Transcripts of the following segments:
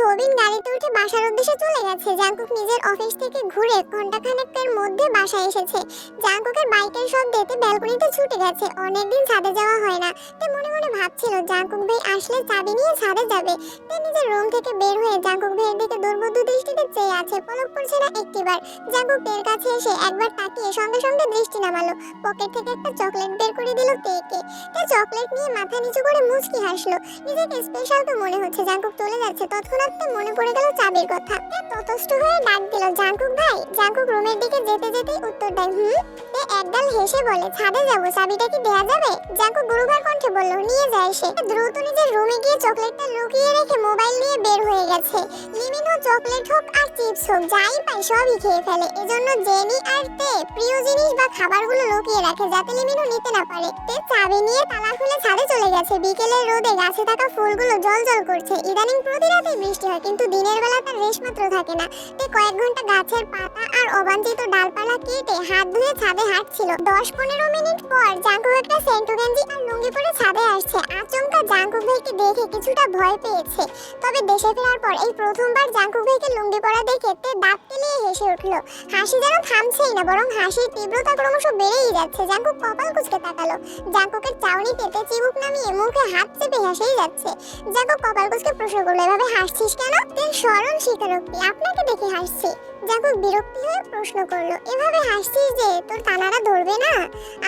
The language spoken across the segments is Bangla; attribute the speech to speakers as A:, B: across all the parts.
A: সবিন গাড়িতে উঠে বাসার উদ্দেশ্যে চলে গেছে। জাঙ্কুক নিজের অফিস থেকে ঘুরে ঘন্টাখানেকের মধ্যে বাসায় এসেছে। জাঙ্কুকের বাইকের শব্দেতে ব্যালকনিতে ছুটে গেছে। অনেকদিন ছাদে যাওয়া হয় না। তে মনে মনে ভাবছিল জাঙ্কুক ভাই আসলে চাবি নিয়ে ছাদে যাবে। তে নিজের রুম থেকে বের হয়ে জাঙ্কুক ভাইয়ের দিকে দুর্বোধ্য দৃষ্টিতে চেয়ে আছে। পলক পড়ছে না একটিবার জাঙ্কুক তের কাছে এসে একবার তাকিয়ে সঙ্গে সঙ্গে দৃষ্টি নামালো। পকেট থেকে একটা চকলেট বের করে দিল তেকে তে চকলেট নিয়ে মাথা নিচু করে মুচকি হাসলো। নিজেকে স্পেশাল তো মনে হচ্ছে। জাঙ্কুক চলে যাচ্ছে। তৎক্ষণাৎ তে মনে পড়ে গেল চাবির কথা। তে ততস্থ হয়ে ডাক দিল, জাঙ্কুক ভাই, জাঙ্কুক রুমের দিকে যেতে যেতেই উত্তর দেয়, হুম তে একগাল হেসে বলে, ছাদে যাব, চাবিটা কি দেয়া যাবে? জাঙ্কুক গুরুবার কণ্ঠে বলল, নিয়ে যায় সে। দ্রুত নিজের রুমে গিয়ে চকলেটটা লুকিয়ে রেখে মোবাইল নিয়ে বের হয়ে গেছে। লিমিনো চকলেট হোক আর চিপস হোক, যাই পায় সবই খেয়ে ফেলে। এজন্য জেনি আর তে প্রিয় জিনিস বা খাবারগুলো লুকিয়ে রাখে, যাতে লিমিনো নিতে না পারে। তে চাবি নিয়ে তালা খুলে ছাদে চলে গেছে। বিকেলের রোদে গাছে থাকা ফুলগুলো জল জল করছে। ইদানিং প্রতি রাতেই বৃষ্টি হয়, কিন্তু দিনের বেলা তার রেশ মাত্র থাকে না। তে কয়েক ঘণ্টা গাছের পাতা আর অবাঞ্ছিত ডালপালা কেটে হাত ধুয়ে ছাদে হাঁটছিল। দশ পনেরো মিনিট পর জাঙ্কুক একটা সেন্টু গেঞ্জি আর লুঙ্গি পরে ছাদে আসছে। আচমকা জাঙ্কুক ভাইকে দেখে কিছুটা ভয় পেয়েছে। তবে দেশে ফেরার পর এই প্রথমবার জাঙ্কুক ভাইকে লুঙ্গি পরা দেখে তে দাঁত কেলিয়ে হেসে উঠল। হাসি যেন থামছেই না, বরং হাসির তীব্রতা ক্রমশ বেড়েই যাচ্ছে। জাঙ্কুক কপাল কুচকে তাকালো। জাঙ্কুকের চাউনি পেতে চিবুক নামিয়ে মুখে হাত চেপে হেসেই যাচ্ছে। জাঙ্কুক কপাল কুচকে প্রশ্ন করল, এভাবে হাসছিস কেন? তের সরল স্বীকারোক্তি, আপনাকে দেখে হাসছি। জাঙ্কুক বিরক্তি হয়ে প্রশ্ন করল, এভাবে হাসছিস যে, তোর কানারা ধরবে না?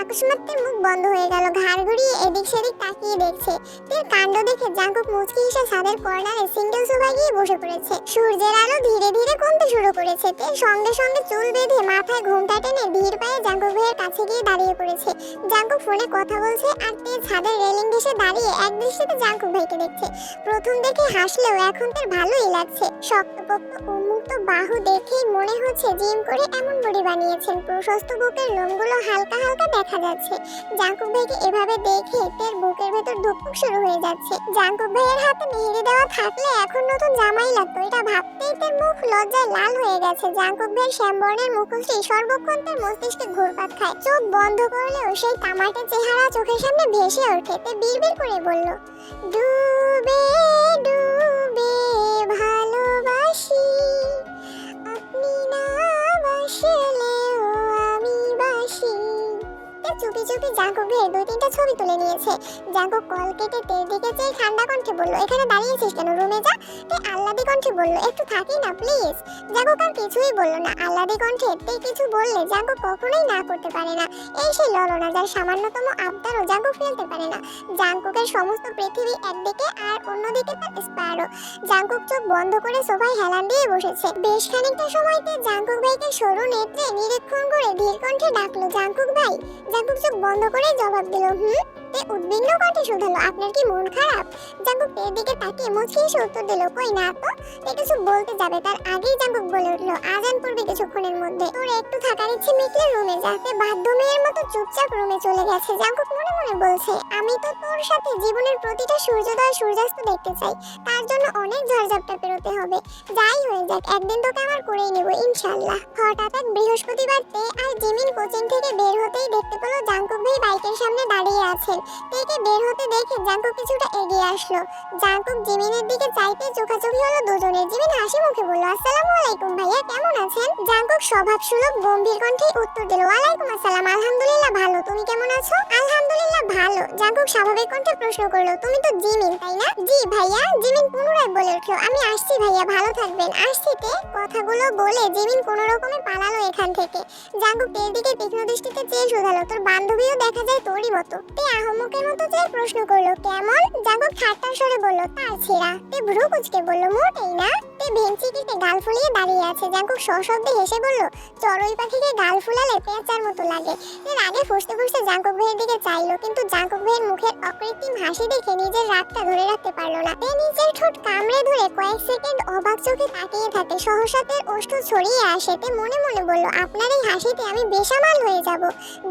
A: আকস্মাত তের মুখ বন্ধ হয়ে গেল, ঘাড় ঘুরিয়ে এদিক সেদিক তাকিয়ে দেখছে। তের কাণ্ড দেখে জাঙ্কুক মুচকি হেসে ছাদের কর্নারে সিঙ্গেল সোফায় গিয়ে বসে পড়েছে। সূর্যের আলো ধীরে ধীরে কমতে শুরু করেছে। তের সঙ্গে সঙ্গে চুল বেঁধে মাথায় ঘুমটা টেনে ভিড় পায়ে জাঙ্কুক ভাইয়ের কাছে গিয়ে দাঁড়িয়ে পড়েছে। জাঙ্কুক ফোনে কথা বলছে আর তে ছাদের রেলিং ঘেসে দাঁড়িয়ে এক দৃষ্টিতে জাঙ্কুক ভাইকে দেখছে। প্রথম দেখে হাসলেও এখন তার ভালোই লাগছে। শক্তপোক্ত উন্মুক্ত বাহু দেখেই মনে হচ্ছে জিম করে এমন বডি বানিয়েছেন। প্রশস্ত বুকের লোমগুলো হালকা হালকা দেখা যাচ্ছে। জাঙ্কুক ভাইকে এভাবে দেখে তের বুকের ভেতর ধুকপুক শুরু হয়ে যাচ্ছে। জাঙ্কুক ভাইয়ের হাতে মেহেদি দেওয়া থাকলে এখন নতুন জামাই লাগতো। এটা ভাবতেই তের মুখ লজ্জায় লাল হয়ে গেছে। জাঙ্কুক ভাইয়ের শ্যামবর্ণের মুখশ্রী সর্বক্ষণ তার মস্তিষ্কে ঘুরপাক খায়। চোখ বন্ধ করলেও সেই তামাটে চেহারা চোখের সামনে ভেসে ওঠে। তে বিড়বিড় করে বলল ডুবে ডুবে চুপি চুপি ভাইয়ের দুই তিনটা ছবি তুলে নিয়েছে। জাঙ্কুক কল কেটে তেল দিকে চেয়ে ঠান্ডা কণ্ঠে বলল, এখানে দাঁড়িয়েছিস কেন? রুমে যা। তে আল্লাদি কণ্ঠে বলল, একটু থাকি না প্লিজ জাঙ্কুক আর কিছুই বলল না। আল্লাদি কণ্ঠে তে কিছু বললে জাঙ্কুক কখনোই না করতে পারে না। এই সেই ললনা যার সামান্যতম আবদারও জাঙ্কুক ফেলতে পারে না। জাঙ্কুকের সমস্ত পৃথিবী একদিকে আর অন্যদিকে তার স্প্যারো জাঙ্কুক চোখ বন্ধ করে সোফায় হেলান দিয়ে বসেছে। বেশ খানিকটা সময়তে জাঙ্কুক ভাইকে সরু নেত্রে নিরীক্ষণ করে ধীর কণ্ঠে ডাকলো জাঙ্কুক ভাই! জাঙ্কুক চোখ বন্ধ করে জবাব দিল, হুম? তে উদ্বিগ্ন কণ্ঠে শুধালো। আপনার কি মন খারাপ? তের দিকে তাকিয়ে উত্তর দিল, কই না কিছু বলতে যাবে। তার আগেই বলে আজান পড়বে কিছুক্ষণের মধ্যে। তোর একটু থাকার ইচ্ছে মিটলে রুমে যাতে মতো চুপচাপ রুমে চলে গেছে। মনে মনে বলছে, আমি তো তোর সাথে জীবনের প্রতিটা সূর্যোদয় সূর্যাস্ত দেখতে চাই। তার জন্য অনেক ঝড়ঝাপটা পেরোতে হবে। যাই হয়ে যাক, একদিন তোকে আমার করেই নেব ইনশাল্লাহ হঠাৎ এক বৃহস্পতিবার তে আর জিমিন কোচিং থেকে বের হতেই দেখতে পেল জাঙ্কুক ভাই বাইকের সামনে দাঁড়িয়ে আছেন তেকে বের হতে দেখে জাঙ্কু কিছুটা এগিয়ে আসলো। জাঙ্কুক জিমিনের দিকে চাইতে চোখাচোখি হলো দুজনের। জিমিন হাসি মুখে বলল, আসসালামু আলাইকুম ভাইয়া, কেমন আছেন? জাঙ্কুক স্বভাব সুলভ গম্ভীর কণ্ঠে উত্তর দিল, ওয়ালাইকুম আসসালাম, আলহামদুলিল্লাহ ভালো, তুমি কেমন আছো? আলহামদুলিল্লাহ ভালো। জাঙ্কুক স্বাভাবিক কণ্ঠে প্রশ্ন করল, তুমি তো জিমিন, তাই না? জি ভাইয়া, জিমিন পুনরায় বলে উঠল, আমি আসছি ভাইয়া, ভালো থাকবেন। আসছি তে? কথাগুলো বলে জিমিন কোনো রকমে পালালো এখান থেকে। জাঙ্কুক তের দিকে তীক্ষ্ণ দৃষ্টিতে চেয়ে শুধালো, তোর বান্ধবীও দেখা যায় তোরই মতো। তে আহমকের মতো চেয়ে প্রশ্ন করল, কেমন? জাঙ্কুক ঠাট্টার স্বরে বলল, তার ছেঁড়া। তে ভ্রু কুচকে বলল, মোটেই না। তে ভেঞ্চি কেটে গাল ফুলিয়ে দাঁড়িয়ে আছে। জাঙ্কুক সশব্দে হেসে বলল, চড়ুই পাখিকে গাল ফুলালে পেঁচার মতো লাগে। এর আগে ফুসতে ফুসতে জাঙ্কুক ভাইয়ের দিকে চাইলো কিন্তু জাঙ্কুক মুখের অকৃত্রিম হাসি দেখে নিজের রাগটা ধরে রাখতে পারল না। তে নিজের ঠোঁট কামড়ে ধরে কয়েক সেকেন্ড অবাক চোখে তাকিয়ে থাকে। সহসাতের ওষ্ঠ ছড়িয়ে আসে তে মনে মনে বলল, আপনার এই হাসিতে আমি বেসামাল হয়ে যাব।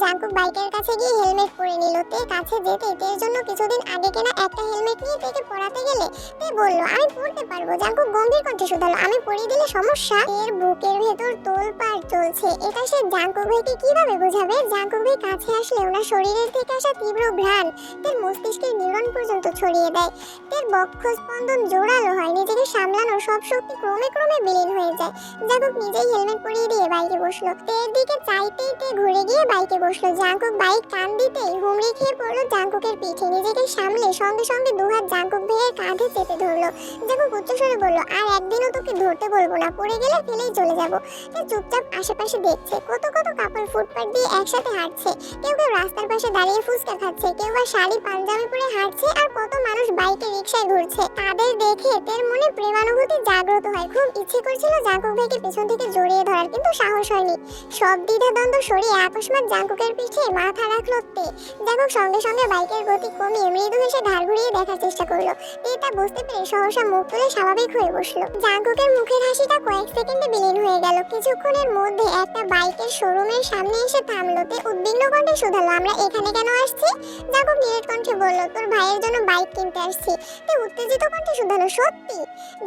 A: জাঙ্কুক বাইকের কাছে গিয়ে হেলমেট পরে নিল। তে কাছে যেতে তের জন্য কিছুদিন আগে কেনা একটা হেলমেট নিয়ে তেকে পরাতে গেলে? তে বলল, আমি পড়তে পারব। জাঙ্কুক গম্ভীর কণ্ঠে শুধালো, আমি পরিয়ে দিলে সমস্যা? এর বুকের ভেতর তোলপাড় চলছে। এটা সে জাঙ্কুক ভাইকে কীভাবে বোঝাবে? জাঙ্কুক ভাই কাছে আসলে ওনার শরীরের থেকে আসা তীব্র ঘ্রাণ। তের মস্তিষ্কের নিউরন পর্যন্ত ছড়িয়ে দেয়। তের বক্ষ স্পন্দন জোরালো হয়, নিজেকে সামলানোর সব শক্তি ক্রমে ক্রমে বিলীন হয়ে যায়। জাঙ্কুক নিজেই হেলমেট পরিয়ে দিয়ে বাইকে বসল। তের দিকে চাইতেই তে ঘুরে গিয়ে বাইকে বসল। জাঙ্কুক বাইক টান দিতেই হুমড়ি খেয়ে পড়ল জাঙ্কুকের পিঠে। নিজেকে সামলে সঙ্গে সঙ্গে দুহাত জাঙ্কুক ভাইয়ের কাঁধে চেপে ধরলো। জাঙ্কুক উচ্চস্বরে বলল, আর একদিনও তোকে ধরতে বলব না। পড়ে গেলে ফেলেই চলে যাব। সে চুপচাপ আশেপাশে দেখছে, কত কত কাপড় ফুটপাত দিয়ে একসাথে হাঁটছে। কেউ কেউ রাস্তার পাশে দাঁড়িয়ে ফুচকা খাচ্ছে, কেউ বা শাড়ি, পাঞ্জাবি পরে হাঁটছে আর কত মানুষ বাইকে রিক্সায় ঘুরছে। তাদের দেখে তের মনে প্রেমানুভূতি জাগ্রত হয়। খুব ইচ্ছে করছিল জাঙ্কুক ভাইকে পেছন থেকে জড়িয়ে ধরার, কিন্তু সাহস হয়নি। সব দ্বিধা দ্বন্দ্ব সরিয়ে আকস্মাত জাঙ্কুকের পিঠে মাথা রাখল তে। জাঙ্কুক সঙ্গে সঙ্গে বাইকের গতি কমিয়ে মৃদু হেসে ঘাড় ঘুরিয়ে দেখার চেষ্টা করল। তে তা বুঝতে পেরে সহসা মুখ তুলে স্বাভাবিক হয়ে বসল। জাঙ্কুকের মুখের হাসিটা কয়েক সেকেন্ডে বিলীন হয়ে গেল। কিছুক্ষণের মধ্যে একটা বাইকের শোরুমের সামনে এসে থামলো। তে উদ্বিগ্ন কণ্ঠে শুধালো, আমরা এখানে কেন আসছি? জাঙ্কুক নিরেট কণ্ঠে বলল, তোর ভাইয়ের জন্য বাইক কিনতে আসছি। তে উত্তেজিত কণ্ঠে শুধালো, সত্যি?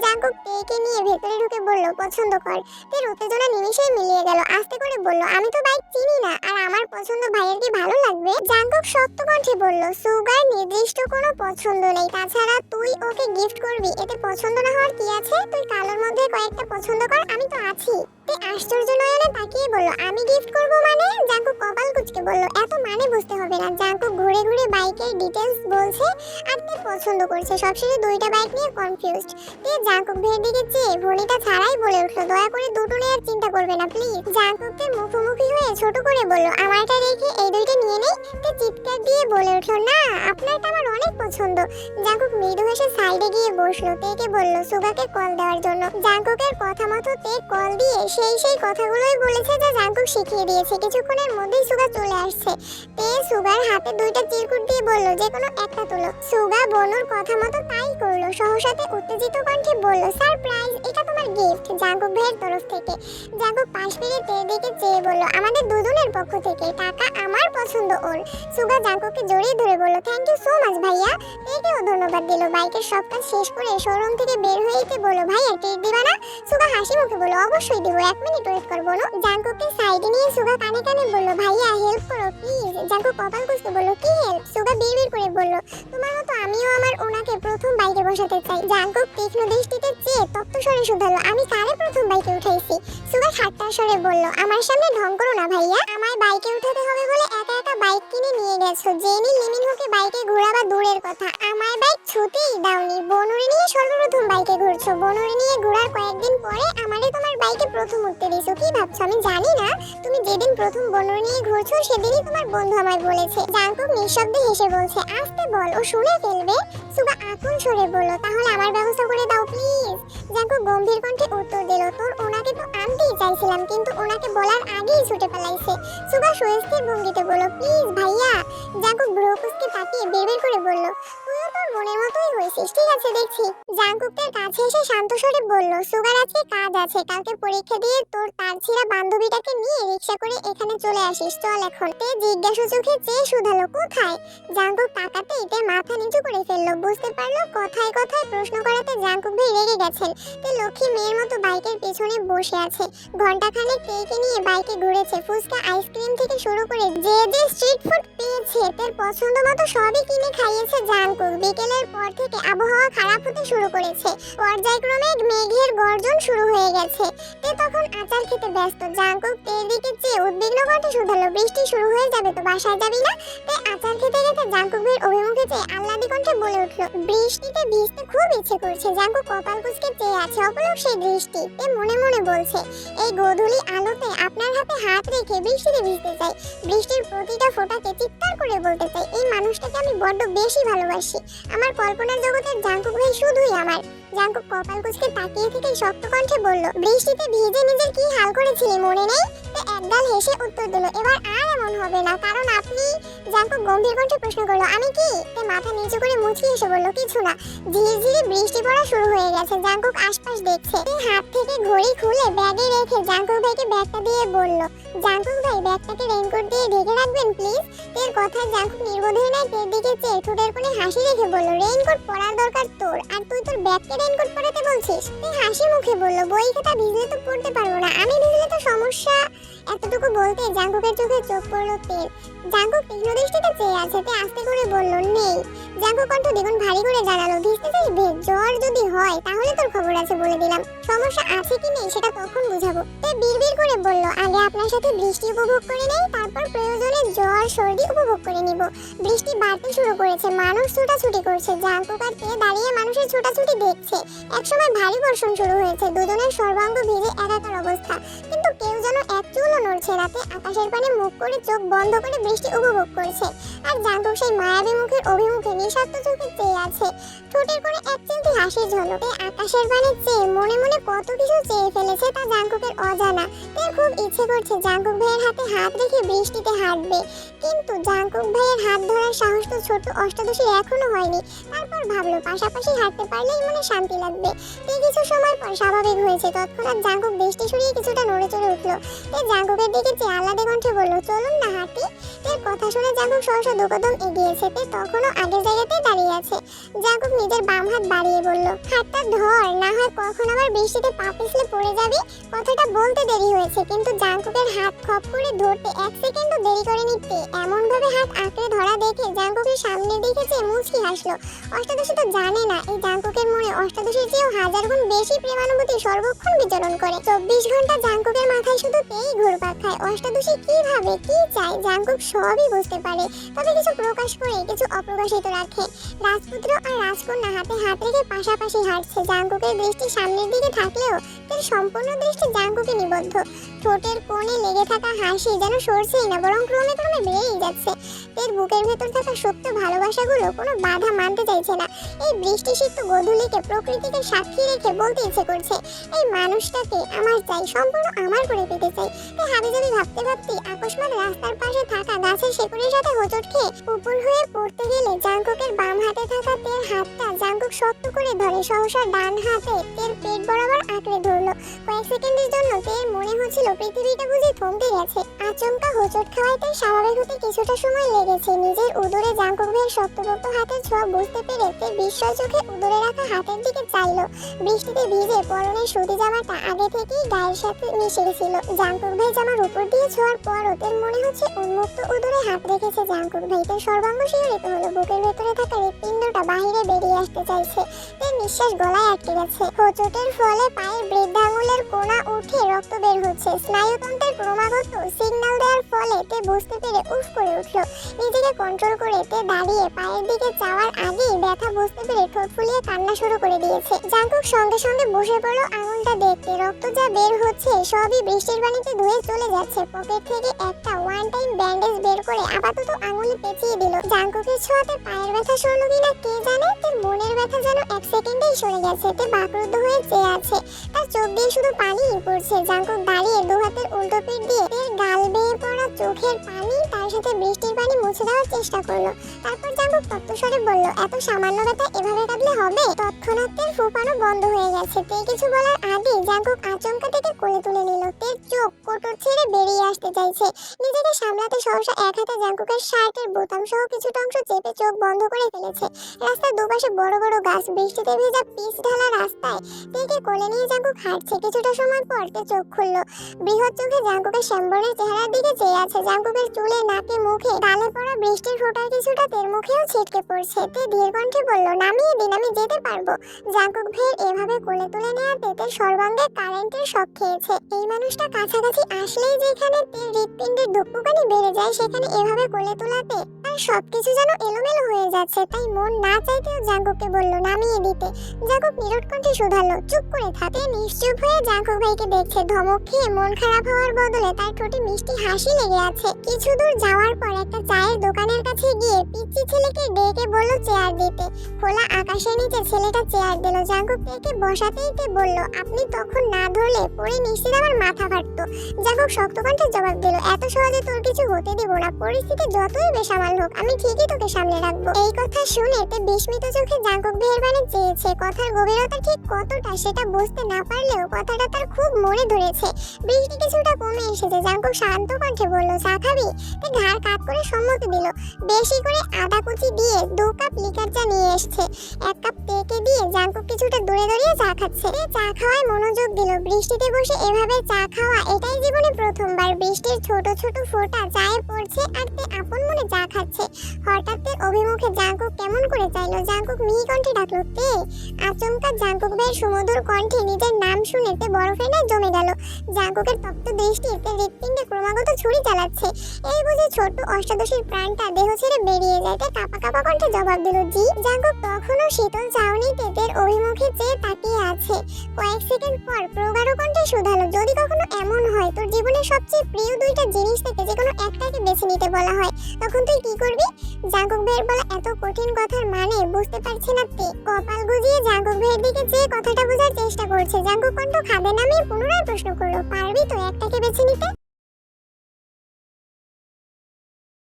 A: জাঙ্কুক তেকে নিয়ে ভেতরে ঢুকে বলল, পছন্দ কর। তের উত্তেজনা নিমিশেই মিলিয়ে গেল, আস্তে করে বলল, আমি তো বাইক চিনি না, আর আমার পছন্দ ভাইয়ের কি ভালো লাগবে? জাঙ্কুক শক্ত কণ্ঠে বলল, সুগার নির্দিষ্ট কোনো পছন্দ নেই, তাছাড়া তুই ওকে গিফট করবি, এতে পছন্দ না হওয়ার কি আছে? তুই কালোর মধ্যে কয়েকটা পছন্দ কর, আমি তো আছি। তে আশ্চর্য নয়নে তাকিয়ে বলল, আমি গিফট করব মানে? জাঙ্কুক কপাল কুচকে বলল, এত মানে বুঝতে হবে না। জাঙ্কুক ঘুরে ঘুরে বাইকের ডিটেলস বলছে, আর তে পছন্দ করছে? সবশেষে দুইটা বাইক নিয়ে কনফিউজড তে জাঙ্কুক ভের দিকে চেয়ে ভনিটা ছাড়াই বলে উঠল, দয়া করে দুটো নিয়ে চিন্তা করবে না প্লিজ জাঙ্কুককে মুখোমুখি হয়ে ছোট করে বলল, আমারটা রেখে এই দুইটা নিয়ে নেই? তে চিৎকার দিয়ে বলে উঠল, না, আপনারটা আমার অনেক পছন্দ। জাঙ্কুক মৃদু হেসে সাইডে গিয়ে বসল তেকে বলল, সুগাকে কল দেওয়ার জন্য। জাঙ্কুকের কথা মতো তে কল দিয়ে সেই সেই কথাগুলোই বলেছে যা জাঙ্কুক শিখিয়ে দিয়েছে। কিছুক্ষণের মধ্যেই সুগা চলে আসছে। তে সুগার হাতে দুইটা চিরকুট দিয়ে বলল, যে কোনো একটা তোলো। সুগা বনুর কথা মতো তাই করল। সহসাতে উত্তেজিত কণ্ঠে বলল, সারপ্রাইজ, এটা তোমার গিফট জাঙ্কুক ভাইয়ের তরফ থেকে। জাঙ্কুক পাশ ফিরে তে দিকে চেয়ে বলল, আমাদের দুজনের পক্ষ থেকে, টাকা আমার পছন্দ ওর। সুগা জাঙ্কুককে জড়িয়ে ধরে বলল থ্যাংক ইউ সো মাচ ভাইয়া। তেকেও ধন্যবাদ দিল। বাইকের সব কাজ শেষ করে শোরুম থেকে বের হয়েতে বলল, ভাইয়া টিট দিবা না? সুগা হাসি মুখে বলল, অবশ্যই দিব। এক মিনিট ওয়েট করব, না? জাঙ্কুককে সাইডে নিয়ে সুগা কানে কানে বলল, ভাইয়া হেল্প করো প্লিজ জাঙ্কুক কপাল কুচকে বলল, কি হেল্প সুগা বিড়বিড় করে বলল, তোমার মতো আমিও আমার ওনাকে প্রথম বাইকে বসাতে চাই। জাঙ্কুক তীক্ষ্ণ দৃষ্টিতে চেয়ে তপ্ত স্বরে শুধালো, আমি কারে প্রথম বাইকে উঠাইছি। সুগা সরে বলল, আমার সামনে ঢং করো না ভাইয়া। আমায় বাইকে উঠাতে হবে বলে একা একা বাইক কিনে নিয়ে গেছো। জেনি লিমিন হোকে বাইকে ঘোরাবা দূরের কথা। আমার বাইক ছুতেই দাওনি। বনুরি নিয়ে সর্বপ্রথম বাইকে ঘুরছো। বনুরি নিয়ে ঘোরার কয়েকদিন পরে আমারে তোমার বাইকে প্রথম উঠতে দিছো কি ভাবছ? আমি জানি না। তুমি যেদিন প্রথম বনুরি নিয়ে ঘুরছো, সেদিনই তোমার বন্ধু আমায় বলেছে। জাঙ্কুক নিঃশব্দে হেসে বলছে, আস্তে বল, ও শুনে ফেলবে। সুগা আকুল সরে বলল, তাহলে আমার ব্যবস্থা করে দাও, প্লিজ। জাঙ্কুক গম্ভীর কণ্ঠে উত্তর দিল, তোর ওনাকে তো চাইছিলাম, কিন্তু ওনাকে বলার আগেই ছুটে পালাইছে। সুগা সুস্থির ভঙ্গিতে বলল, প্লিজ ভাইয়া। জাঙ্কুক ব্রোকুসকে তাকিয়ে বের করে বলল তুইও তোর মনের মতোই হয়েছিস, ঠিক আছে দেখছি। জাঙ্কুকের কাছে এসে শান্ত স্বরে বলল, সুগার আজকে কাজ আছে, কালকে পরীক্ষা দিয়ে তোর তার ছিঁড়া বান্ধবীটাকে নিয়ে রিক্সা করে এখানে চলে আসিস, চল এখন। তে জিজ্ঞাসা চোখে চেয়ে শুধালো কোথায়? জাঙ্কুক তাকাতে এতে মাথা নিচু করে ফেলল, বুঝতে পারল, কথায় কথায় প্রশ্ন করাতে জাঙ্কুক ভাই রেগে গেছেন। তে লক্ষ্মী মেয়ের মতো বাইকের পেছনে বসে আছে। ঘন্টাখানেক তেকে নিয়ে বাইকে ঘুরেছে। ফুচকা, আইসক্রিম থেকে শুরু করে যে যে স্ট্রিট ফুড পেয়েছে, তার পছন্দ মতো সবই কিনে খাইয়েছে জাঙ্কুক বিকেলের পর থেকে আবহাওয়া খারাপ হতে শুরু করেছে। পর্যায়ক্রমে মেঘের গর্জন শুরু হয়ে গেছে। তে তখন আচার খেতে ব্যস্ত। জাঙ্কুক তের দিকে চেয়ে উদ্বিগ্ন কণ্ঠে শুধালো, বৃষ্টি শুরু হয়ে যাবে তো, বাসায় যাবি না? তে আচার খেতে খেতে জাঙ্কুকের অভিমুখে চেয়ে আহ্লাদি কণ্ঠে বলে উঠল, বৃষ্টিতে ভিজতে খুব ইচ্ছে করছে। জাঙ্কুক কপাল কুচকে চেয়ে আছে, অপলক সেই দৃষ্টি। তে মনে মনে বলছে এই গোধূলি আলোতে আপনার হাতে হাত রেখে বৃষ্টিতে ভিজতে চাই। বৃষ্টির প্রতিটা ফোঁটাকে চিৎকার করে বলতে চাই। এই মানুষটাকে আমি বড্ড বেশি ভালোবাসি। আমার কল্পনার জগতের জাঙ্কুক ভাই শুধুই আমার। জাঙ্কুক কপাল কুচকে তাকিয়ে থেকে শক্ত কণ্ঠে বলল, বৃষ্টিতে ভিজে নিজের কি হাল করেছিলি, মনে নেই? তে একগাল হেসে উত্তর দিল, এবার আর এমন হবে না। কারণ আপনি জাঙ্কুক গম্ভীর কণ্ঠে প্রশ্ন করল, আমি কি? তে মাথা নিচু করে মুচকি এসে বলল, কিছু না। ধীরে ধীরে বৃষ্টি পড়া শুরু হয়ে গেছে। জাঙ্কুক আশপাশ দেখছে। তে হাত থেকে ঘড়ি খুলে ব্যাগে রেখে জাঙ্কুক ভাইকে ব্যাগটা দিয়ে বলল জাঙ্কুক ভাই, ব্যাগটাকে রেইনকোট দিয়ে ঢেকে রাখবেন, প্লিজ? তের কথায় জাঙ্কুক নির্বোধের নাই তের দিকে চেয়ে ঠোঁটের কোণে হাসি রেখে বলল, রেইনকোট পরার দরকার তোর। আর তুই তোর ব্যাগকে রেইনকোট পরাতে বলছিস? তুই হাসি মুখে বলল, বই খাতা ভিজলে তো পড়তে পারব না। আমি ভিজলে তো সমস্যা। এতটুকু বলতে জাঙ্কুকের চোখে চোখ পড়ল তেল। জাঙ্কুক তীক্ষ্ণ দৃষ্টিতে চেয়ে আছে, তে আস্তে করে বলল, নেই। জাঙ্কুক কণ্ঠ দ্বিগুণ ভারী করে জানালো, ভিজতে ভেজ জ্বর যদি হয়, তাহলে তোর খবর আছে বলে দিলাম। সমস্যা আছে কি নেই, সেটা তখন বুঝাবো। তে বিড়বিড় করে বলল, আগে আপনার সাথে বৃষ্টি উপভোগ করে নেই, তারপর প্রয়োজনে জ্বর, সর্দি উপভোগ করে নিব। বৃষ্টি বাড়তে শুরু করেছে, মানুষ ছোটাছুটি করছে। জাঙ্কুক আর তে দাঁড়িয়ে মানুষের ছোটাছুটি দেখছে। একসময় ভারী বর্ষণ শুরু হয়েছে, দুজনের সর্বাঙ্গ ভিজে একাকার অবস্থা। কিন্তু কেউ যেন চুলও নড়ছে রাতে। আকাশের পানে মুখ করে চোখ বন্ধ করে বৃষ্টি উপভোগ করছে। আর জাঙ্কুক সেই মায়াবী মুখের অভিমুখে নিঃস্বার্থ চোখে চেয়ে আছে। ঠোঁটের করে এক চিলতি হাসির ঝলকে আকাশের পানে চেয়ে মনে মনে কত কিছু চেয়ে ফেলেছে তা জাঙ্কুকের অজানা। তার খুব ইচ্ছে করছে জাঙ্কুক ভাইয়ের হাতে হাত রেখে বৃষ্টিতে হাঁটবে। কিন্তু জাঙ্কুক ভাইয়ের হাত ধরার সাহস তো ছোট অষ্টাদশীর এখনও হয়নি। তারপর ভাবলো, পাশাপাশি হাঁটতে পারলেই মনে শান্তি লাগবে। তে কিছু সময় পর স্বাভাবিক হয়েছে। তৎক্ষণাৎ জাঙ্কুক বৃষ্টি সরিয়ে কিছুটা নড়ে চড়ে উঠল। জাঙ্কুকের দিকে চেয়ে আহ্লাদে কণ্ঠে বলল, চলুন না হাঁটি তের কথা শুনে জাঙ্কুক সহসা দুকদম এগিয়েছে তে তখনও আগের জায়গাতেই দাঁড়িয়ে আছে। জাঙ্কুক নিজের বাম হাত বাড়িয়ে বলল, হাতটা ধর, না হয় কখন আবার বৃষ্টিতে পা পিছলে পড়ে যাবি? কথাটা বলতে দেরি হয়েছে, কিন্তু জাঙ্কুকের হাত খপ করে ধরতে এক সেকেন্ডও দেরি করে নিতে এমন ভাবে হাত আঁকড়ে ধরা দেখে জাঙ্কুকের সামনের দিকে চেয়ে মুচকি হাসলো, অষ্টাদশী তো জানে না, এই জাঙ্কুকের মনে অষ্টাদশীর চেয়েও হাজার গুণ বেশি প্রেমানুভূতি সর্বক্ষণ বিচরণ করে। চব্বিশ ঘণ্টা জাঙ্কুকের মাথায় শুধু তেই ঘুরপাক খায় অষ্টাদশী কি ভাবে কি চায়? জাঙ্কুক সবই বুঝতে পারে। তবে কিছু প্রকাশ করে, কিছু অপ্রকাশিত রাখে। রাজপুত্র আর রাজকন্যা হাতে হাত রেখে পাশাপাশি হাঁটছে। জাঙ্কুকের দৃষ্টি সামনের দিকে থাকলেও তার সম্পূর্ণ দৃষ্টি জাঙ্কুকে নিবদ্ধ। ঠোঁটের কোণে লেগে থাকা হাসি যেন সরছেই না, বরং ক্রমে ক্রমে বেড়েই যাচ্ছে। এর বুকের ভেতর থাকা সুপ্ত ভালোবাসাগুলো কোনো বাধা মানতে চাইছে না। এই বৃষ্টি সিক্ত গধূলিকে প্রকৃতিকে সাক্ষী রেখে বলতে ইচ্ছে করছে, এই মানুষটাকে আমার চাই, সম্পূর্ণ আমার করে পেতে চাই। তাই হাবি যাবি ভাবতে ভাবতে আকস্মাত রাস্তার পাশে থাকা গাছের শেকড়ের সাথে হোঁচট খেয়ে উপর হয়ে পড়তে গেলে জাঙ্কুকের বাম হাতে থাকা তের হাতটা জাঙ্কুক শক্ত করে ধরে সহসা ডান হাতে তের পেট বরাবর আঁকড়ে ধরলো। কয়েক সেকেন্ডের জন্য তের মনে হচ্ছিল পৃথিবীটা বুঝি থমকে গেছে। আচমকা হোঁচট খাওয়ায় তার স্বাভাবিক হতে কিছুটা সময় লেগেছে। নিজের উদরে জাঙ্কুক ভাইয়ের শক্তপোক্ত হাতের ছোঁয়া বুঝতে পেরে তে বিস্ময় চোখে উদরে রাখা হাতের দিকে চাইলো। বৃষ্টিতে ভিজে পরনের সুতি জামাটা আগে থেকেই গায়ের সাথে মিশে গেছিল। জাঙ্কুক ভাই জামার উপর দিয়ে ছোঁয়ার পর ওদের মনে হচ্ছে উন্মুক্ত উদরে হাত রেখেছে জাঙ্কুক ভাই তার সর্বাঙ্গ শিহরিত হলো বুকের ভেতরে থাকা হৃৎপিণ্ডটা বাহিরে বেরিয়ে আসতে চাইছে। তার নিঃশ্বাস গলায় আটকে গেছে। হোঁচটের ফলে পায়ের বৃদ্ধাঙ্গুলের কোণা উঠে রক্ত বের হচ্ছে। স্নায়ুতন্ত্রের ক্রমাগত সিগন্যাল দেওয়ার ফলে তে বুঝতে পেরে উফ করে উঠল। নিজেকে কন্ট্রোল করে তে দাঁড়িয়ে পায়ের দিকে যাওয়ার আগেই ব্যথা বুঝতে পেরে ঠোঁট ফুলিয়ে কান্না শুরু করে দিয়েছে। জাঙ্কুক সঙ্গে সঙ্গে বসে পড়ল আঙুলটা দেখতে। রক্ত যা বের হচ্ছে সবই বৃষ্টির পানিতে ধুয়ে চলে যাচ্ছে। পকেট থেকে একটা ওয়ান টাইম ব্যান্ডেজ বের করে আপাতত আঙুলে পেঁচিয়ে দিল। জাঙ্কুকের ছোঁয়াতে পায়ের ব্যথা সরলো কিনা কে জানে? তার মনের ব্যথা যেন এক সেকেন্ডেই সরে গেছে। তে বাকরুদ্ধ হয়ে চেয়ে আছে। তার চোখ দিয়ে শুধু পানিই পড়ছে। জাঙ্কুক দাঁড়িয়ে দু হাতের উল্টো পিঠ দিয়ে তের গাল বেয়ে পড়া চোখের পানি, তার সাথে বৃষ্টির পানি মুছে দেওয়ার চেষ্টা করল। তারপর জাঙ্কুক তত্ত্বস্বরে বলল, এত সামান্য ব্যথা এভাবে কাঁদলে হবে? তৎক্ষণাৎ ফুপানো বন্ধ হয়ে গেছে। তে কিছু বলার আগেই জাঙ্কুক আচমকা থেকে কোলে তুলে নিল। তের চোখ কোটর ছেড়ে বেরিয়ে আসতে চাইছে। নিজেকে সামলাতে সহসা এক হাতে জাঙ্কুকের শার্টের বোতাম সহ কিছুটা অংশ চেপে চোখ বন্ধ করে ফেলেছে। রাস্তার দুপাশে বড় বড় গাছ, বৃষ্টিতে ভেজা পিচ ঢালা রাস্তায়। তেকে কোলে নিয়ে জাঙ্কুক হাঁটছে। কিছুটা সময় পর তে চোখ খুললো। বৃহৎ চোখে জাঙ্কুকের শ্যাম্বরের চেহারার দিকে চেয়ে আছে। জাঙ্কুকের চুলে, নাকে, মুখে গালে পড়া বৃষ্টির ফোঁটার কিছুটা তের মুখেও ছিটকে পড়ছে। তে ধীর কণ্ঠে বলল, নামিয়ে দিন, আমি যেতে পারব। জাঙ্কুক ভাইয়ের এভাবে কোলে তুলে নেওয়া তেতে সর্বাঙ্গে কারেন্টের শক খেয়েছে। এই মানুষটা কাছাকাছি আসলেই যেখানে হৃৎপিণ্ডের ধুকপুকানি বেড়ে যায় সেখানে এভাবে কোলে তোলাতে সবকিছু যেন এলোমেলো হয়ে যাচ্ছে, তাই মন না চাইতেও জাঙ্কুককে বলল, নামিয়ে দিতে। জাঙ্কুক নিরট কণ্ঠে শুধালো, চুপ করে থাকে নিশ্চুপ হয়ে জাঙ্কুক ভাইকে দেখছে। ধমক খেয়ে মন খারাপ হওয়ার বদলে তার ঠোঁটে মিষ্টি হাসি লেগে আছে। কিছু দূর যাওয়ার পর একটা চায়ের দোকানের কাছে গিয়ে পিচ্চি ছেলেকে ডেকে বলল, চেয়ার দিতে। খোলা আকাশের নিচে ছেলেটা চেয়ার দিল। জাঙ্কুক তেকে বসাতেই তে বলল, আপনি তখন না ধরলে পরে নিশ্চিত আমার মাথা ফাটতো। জাঙ্কুক শক্ত কণ্ঠে জবাব দিল, এত সহজে তোর কিছু হতে দিব না। পরিস্থিতি যতই বেসামাল হোক, আমি ঠিকই তোকে সামনে রাখব। এই কথা শুনে তে বিস্মিত চোখে জাঙ্কুক ভাইয়ের বাড়ি চেয়েছে। কথার গভীরতা ঠিক কতটা সেটা বুঝতে না পারলেও কথাটা তার খুব মনে ধরেছে। বৃষ্টি কিছুটা কমে এসেছে। জাঙ্কুক শান্ত কণ্ঠে বলল চা খাবি? তে ঘাড় কাত করে সম্মতি দিল। বেশি করে আদা কুচি দিয়ে দু কাপ লিকার চা নিয়ে এসছে। এক কাপ তেকে দিয়ে জাঙ্কুক কিছুটা দূরে দূরে চা খাচ্ছে। চা খাওয়ায় মনোযোগ দিল। বৃষ্টিতে বসে এভাবে চা খাওয়া এটাই জীবনে প্রথমবার। বৃষ্টির ছোট ছোট ফোঁটা চায়ে পড়ছে আর তে আপন মনে চা খাচ্ছে। যাচ্ছে। হঠাৎ অভিমুখে জাঙ্কুক কেমন করে চাইলো? জাঙ্কুক মিহি কণ্ঠে ডাকলো তে আচমকা জাঙ্কুক ভাইয়ের সুমধুর কণ্ঠে নিজের নাম শুনে তে বরফের ন্যায় জমে গেল। জাঙ্কুকের তপ্ত দৃষ্টি তে হৃৎপিণ্ডে ক্রমাগত ছুরি চালাচ্ছে। এই বুঝে ছোট্ট অষ্টাদশীর প্রাণটা দেহ ছেড়ে বেরিয়ে যায়। তে কাপা কাপা কণ্ঠে জবাব দিল, জি। জাঙ্কুক তখনও শীতল চাউনিতে তের অভিমুখে চেয়ে তাকিয়ে আছে। কয়েক সেকেন্ড পর প্রগাঢ় কণ্ঠে শুধালো, যদি কখনো এমন হয়, তোর জীবনের সবচেয়ে প্রিয় দুইটা জিনিস থেকে যে কোনো একটাকে বেছে নিতে বলা হয়, তখন তুই কি করবি? জাগক ভাইয়ের বলা এত কঠিন কথার মানে বুঝতে পারছে না তে। কপাল গুজিয়ে জাগক ভাইয়ের দিকে চেয়ে কথাটা বোঝার চেষ্টা করছে। জাগক কণ্ঠ না নামিয়ে পুনরায় প্রশ্ন করল, পারবি তো একটাকে বেছে নিতে?